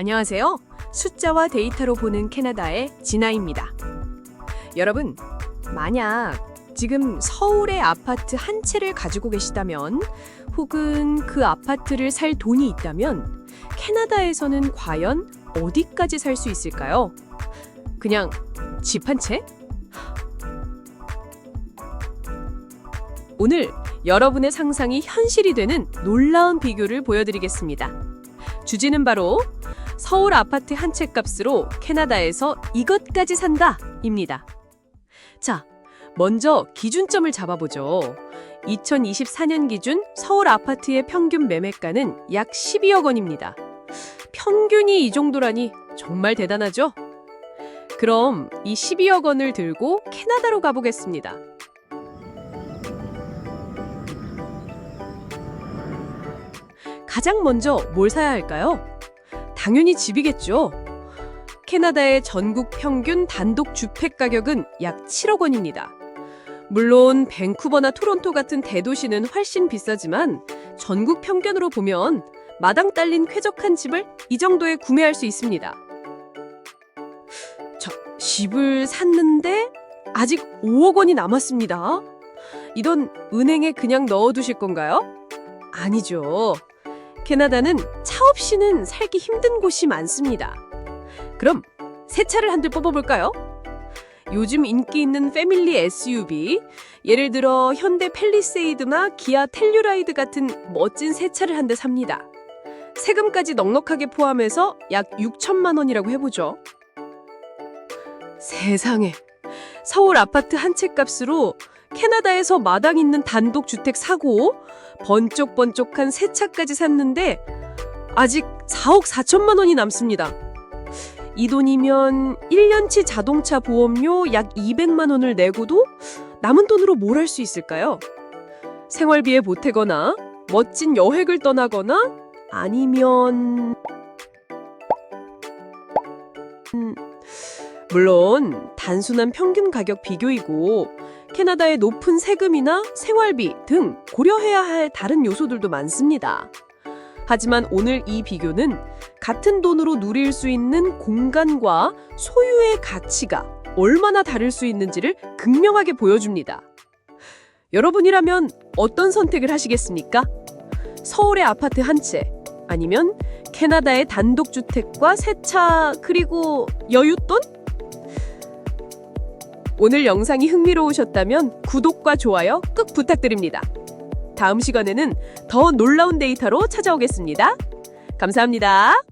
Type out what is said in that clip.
안녕하세요. 숫자와 데이터로 보는 캐나다의 진아입니다. 여러분, 만약 지금 서울의 아파트 한 채를 가지고 계시다면 혹은 그 아파트를 살 돈이 있다면 캐나다에서는 과연 어디까지 살 수 있을까요? 그냥 집 한 채? 오늘 여러분의 상상이 현실이 되는 놀라운 비교를 보여드리겠습니다. 주제는 바로 서울 아파트 한 채 값으로 캐나다에서 이것까지 산다 입니다. 자, 먼저 기준점을 잡아보죠. 2024년 기준 서울 아파트의 평균 매매가는 약 12억 원입니다. 평균이 이 정도라니 정말 대단하죠? 그럼 이 12억 원을 들고 캐나다로 가보겠습니다. 가장 먼저 뭘 사야 할까요? 당연히 집이겠죠. 캐나다의 전국 평균 단독 주택 가격은 약 7억 원입니다. 물론 밴쿠버나 토론토 같은 대도시는 훨씬 비싸지만 전국 평균으로 보면 마당 딸린 쾌적한 집을 이 정도에 구매할 수 있습니다. 저 집을 샀는데 아직 5억 원이 남았습니다. 이 돈 은행에 그냥 넣어두실 건가요? 아니죠. 캐나다는 차 없이는 살기 힘든 곳이 많습니다. 그럼 새 차를 한 대 뽑아볼까요? 요즘 인기 있는 패밀리 SUV, 예를 들어 현대 펠리세이드나 기아 텔류라이드 같은 멋진 새 차를 한 대 삽니다. 세금까지 넉넉하게 포함해서 약 6천만 원이라고 해보죠. 세상에, 서울 아파트 한 채 값으로 캐나다에서 마당 있는 단독 주택 사고 번쩍번쩍한 새 차까지 샀는데 아직 4억 4천만 원이 남습니다. 이 돈이면 1년치 자동차 보험료 약 200만 원을 내고도 남은 돈으로 뭘 할 수 있을까요? 생활비에 보태거나 멋진 여행을 떠나거나 아니면 음, 물론 단순한 평균 가격 비교이고 캐나다의 높은 세금이나 생활비 등 고려해야 할 다른 요소들도 많습니다. 하지만 오늘 이 비교는 같은 돈으로 누릴 수 있는 공간과 소유의 가치가 얼마나 다를 수 있는지를 극명하게 보여줍니다. 여러분이라면 어떤 선택을 하시겠습니까? 서울의 아파트 한 채, 아니면 캐나다의 단독주택과 세차, 그리고 여윳돈? 오늘 영상이 흥미로우셨다면 구독과 좋아요 꾹 부탁드립니다. 다음 시간에는 더 놀라운 데이터로 찾아오겠습니다. 감사합니다.